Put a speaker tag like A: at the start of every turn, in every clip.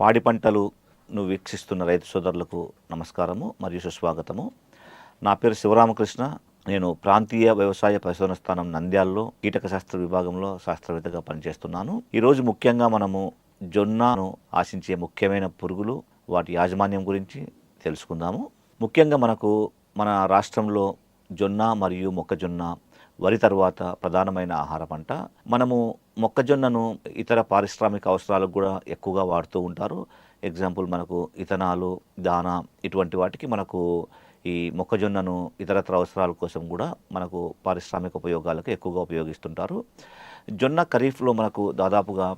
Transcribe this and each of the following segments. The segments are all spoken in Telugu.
A: పాడి పంటలును వీక్షిస్తున్న రైతు సోదరులకు నమస్కారము మరియు సుస్వాగతము. నా పేరు శివరామకృష్ణ. నేను ప్రాంతీయ వ్యవసాయ పరిశోధన స్థానం నంద్యాలలో కీటక శాస్త్ర విభాగంలో శాస్త్రవేత్తగా పనిచేస్తున్నాను. ఈరోజు ముఖ్యంగా మనము జొన్నను ఆశించే ముఖ్యమైన పురుగులు వాటి యాజమాన్యం గురించి తెలుసుకుందాము. ముఖ్యంగా మనకు మన రాష్ట్రంలో జొన్న మరియు మొక్కజొన్న వరి తర్వాత ప్రధానమైన ఆహార పంట. మనము మొక్కజొన్నను ఇతర పారిశ్రామిక అవసరాలకు కూడా ఎక్కువగా వాడుతూ ఉంటారు. ఎగ్జాంపుల్ మనకు ఇథనాలు దానా ఇటువంటి వాటికి మనకు ఈ మొక్కజొన్నను ఇతరత్ర అవసరాల కోసం కూడా మనకు పారిశ్రామిక ఉపయోగాలకు ఎక్కువగా ఉపయోగిస్తుంటారు. జొన్న ఖరీఫ్లో మనకు దాదాపుగా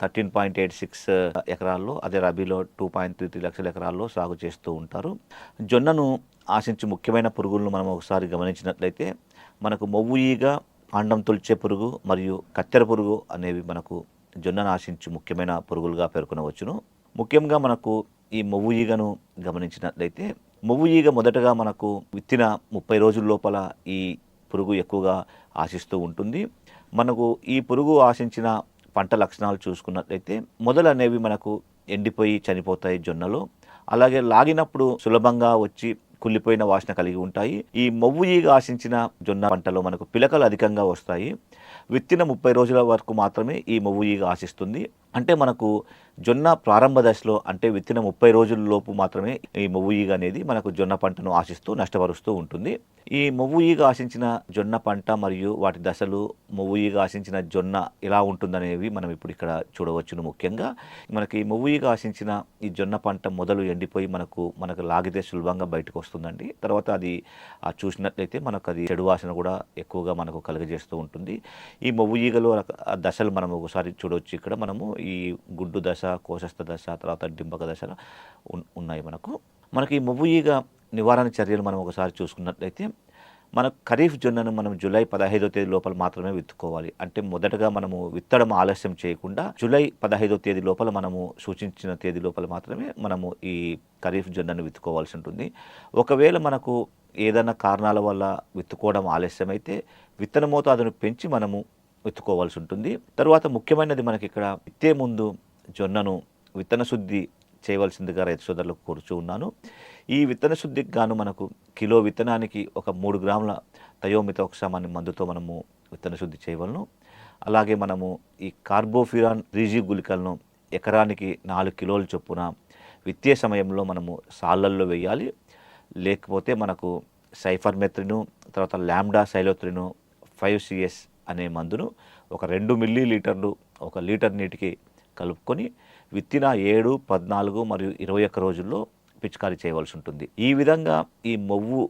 A: థర్టీన్ పాయింట్ ఎయిట్ సిక్స్ ఎకరాల్లో అదే రబీలో టూ పాయింట్ త్రీ త్రీ లక్షల ఎకరాల్లో సాగు చేస్తూ ఉంటారు. జొన్నను ఆశించి ముఖ్యమైన పురుగులను మనం ఒకసారి గమనించినట్లయితే మనకు మొవ్వుయిగా ఈగ తొలిచే పురుగు మరియు కత్తెర పురుగు అనేవి మనకు జొన్నను ఆశించి ముఖ్యమైన పురుగులుగా పేర్కొనవచ్చును. ముఖ్యంగా మనకు ఈ మొవ్వు ఈగను గమనించినట్లయితే మొవ్వు ఈగ మొదటగా మనకు విత్తిన ముప్పై రోజుల లోపల ఈ పురుగు ఎక్కువగా ఆశిస్తూ ఉంటుంది. మనకు ఈ పురుగు ఆశించిన పంట లక్షణాలు చూసుకున్నట్లయితే మొదలు అనేవి మనకు ఎండిపోయి చనిపోతాయి జొన్నలో. అలాగే లాగినప్పుడు సులభంగా వచ్చి కుళ్ళిపోయిన వాసన కలిగి ఉంటాయి. ఈ మొవ్వు ఈగ ఆశించిన జొన్న పంటలో మనకు పిలకలు అధికంగా వస్తాయి. విత్తిన ముప్పై రోజుల వరకు మాత్రమే ఈ మొవ్వు ఈగ ఆశిస్తుంది. అంటే మనకు జొన్న ప్రారంభ దశలో అంటే విత్తిన ముప్పై రోజులలోపు మాత్రమే ఈ మొవ్వు ఈగ అనేది మనకు జొన్న పంటను ఆశిస్తూ నష్టపరుస్తూ ఉంటుంది. ఈ మొవ్వు ఈగ ఆశించిన జొన్న పంట మరియు వాటి దశలు మొవ్వు ఈగ ఆశించిన జొన్న ఎలా ఉంటుందనేవి మనం ఇప్పుడు ఇక్కడ చూడవచ్చును ముఖ్యంగా. మనకి ఈ మొవ్వు ఈగ ఆశించిన ఈ జొన్న పంట మొదలు ఎండిపోయి మనకు మనకు లాగితే సులభంగా బయటకు వస్తుందండి. తర్వాత అది చూసినట్లయితే మనకు అది చెడు వాసన కూడా ఎక్కువగా మనకు కలుగజేస్తూ ఉంటుంది. ఈ మొవ్వు ఈగలు దశలు మనం ఒకసారి చూడవచ్చు. ఇక్కడ మనము ఈ గుడ్డు దశ కోశస్థ దశ తర్వాత డింబక దశలో ఉన్నాయి మనకు. మనకి ఈ ఈగ నివారణ చర్యలు మనం ఒకసారి చూసుకున్నట్లయితే మన ఖరీఫ్ జొన్నను మనం జూలై పదహైదో తేదీ లోపల మాత్రమే విత్తుకోవాలి. అంటే మొదటగా మనము విత్తడం ఆలస్యం చేయకుండా జూలై పదహైదో తేదీ లోపల మనము సూచించిన తేదీ లోపల మాత్రమే మనము ఈ ఖరీఫ్ జొన్నను విత్తుకోవాల్సి ఉంటుంది. ఒకవేళ మనకు ఏదైనా కారణాల వల్ల విత్తుకోవడం ఆలస్యమైతే విత్తన మోతాదును పెంచి మనము విత్తుకోవాల్సి ఉంటుంది తరువాత ముఖ్యమైనది మనకి ఇక్కడ విత్తే ముందు జొన్నను విత్తన శుద్ధి చేయవలసిందిగా రైతు సోదరులకు కోరుచూ ఉన్నాను. ఈ విత్తన శుద్ధికి గాను మనకు కిలో విత్తనానికి ఒక మూడు గ్రాముల తయోమిత అనే మందుతో మనము విత్తన శుద్ధి చేయవలను. అలాగే మనము ఈ కార్బోఫిరాన్ రీజీ గుళికలను ఎకరానికి నాలుగు కిలోల చొప్పున విత్తే సమయంలో మనము సాళ్ళల్లో వేయాలి. లేకపోతే మనకు సైఫర్మెత్రిను తర్వాత ల్యాండా సైలోత్రిను ఫైవ్ సిఎస్ అనే మందును ఒక రెండు మిల్లీ లీటర్లు ఒక లీటర్ నీటికి కలుపుకొని విత్తిన ఏడు పద్నాలుగు మరియు ఇరవై ఒక్క రోజుల్లో పిచికారీ చేయవలసి ఉంటుంది. ఈ విధంగా ఈ మొవ్వు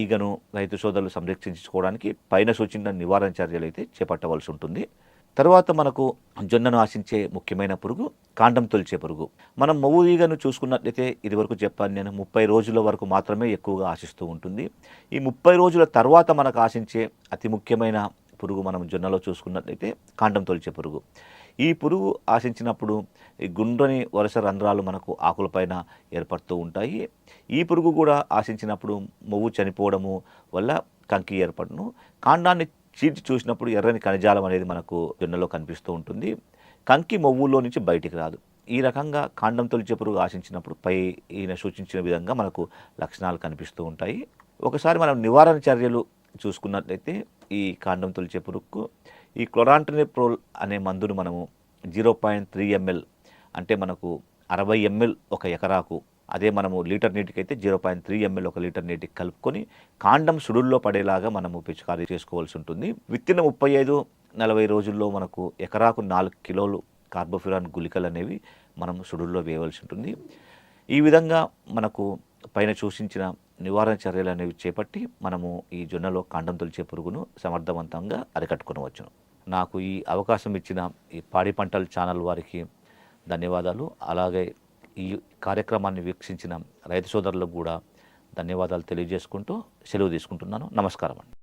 A: ఈగను రైతు సోదరులు సంరక్షించుకోవడానికి పైన సూచించిన నివారణ చర్యలు అయితే చేపట్టవలసి ఉంటుంది. తర్వాత మనకు జొన్నను ఆశించే ముఖ్యమైన పురుగు కాండం తొలిచే పురుగు. మనం మొవ్వు ఈగను చూసుకున్నట్లయితే ఇదివరకు చెప్పాను నేను ముప్పై రోజుల వరకు మాత్రమే ఎక్కువగా ఆశిస్తూ ఉంటుంది. ఈ ముప్పై రోజుల తర్వాత మనకు ఆశించే అతి ముఖ్యమైన పురుగు మనం జొన్నలో చూసుకున్నట్లయితే కాండం తొలిచే పురుగు. ఈ పురుగు ఆశించినప్పుడు ఈ గుండ్రని వరుస రంధ్రాలు మనకు ఆకులపైన ఏర్పడుతూ ఉంటాయి. ఈ పురుగు కూడా ఆశించినప్పుడు మొవ్వు చనిపోవడము వల్ల కంకి ఏర్పడును. కాండాన్ని చీల్చి చూసినప్పుడు ఎర్రని కణజాలం అనేది మనకు జొన్నలో కనిపిస్తూ ఉంటుంది. కంకి మొవ్వులో నుంచి బయటికి రాదు. ఈ రకంగా కాండం తొలిచే పురుగు ఆశించినప్పుడు పై ఈయన సూచించిన విధంగా మనకు లక్షణాలు కనిపిస్తూ ఉంటాయి. ఒకసారి మనం నివారణ చర్యలు చూసుకున్నట్లయితే ఈ కాండం తొలిచే పురుగుకు ఈ క్లోరాంట్రినిప్రోల్ అనే మందును మనము జీరో పాయింట్ త్రీ ఎంఎల్ అంటే మనకు అరవై ఎంఎల్ ఒక ఎకరాకు అదే మనము లీటర్ నీటికైతే జీరో పాయింట్ త్రీ ఎంఎల్ ఒక లీటర్ నీటికి కలుపుకొని కాండం సుడుల్లో పడేలాగా మనము పిచికారీ చేసుకోవాల్సి ఉంటుంది. విత్తిన ముప్పై ఐదు నలభై రోజుల్లో మనకు ఎకరాకు నాలుగు కిలోలు కార్బోఫిరాన్ గుళికలు అనేవి మనం సుడుల్లో వేయవలసి ఉంటుంది. ఈ విధంగా మనకు పైన సూచించిన నివారణ చర్యలు అనేవి చేపట్టి మనము ఈ జొన్నలో కాండం తొలిచే పురుగును సమర్థవంతంగా అరికట్టుకునవచ్చును. నాకు ఈ అవకాశం ఇచ్చిన ఈ పాడి పంటల ఛానల్ వారికి ధన్యవాదాలు. అలాగే ఈ కార్యక్రమాన్ని వీక్షించిన రైతు సోదరులకు కూడా ధన్యవాదాలు తెలియజేసుకుంటూ సెలవు తీసుకుంటున్నాను. నమస్కారం అండి.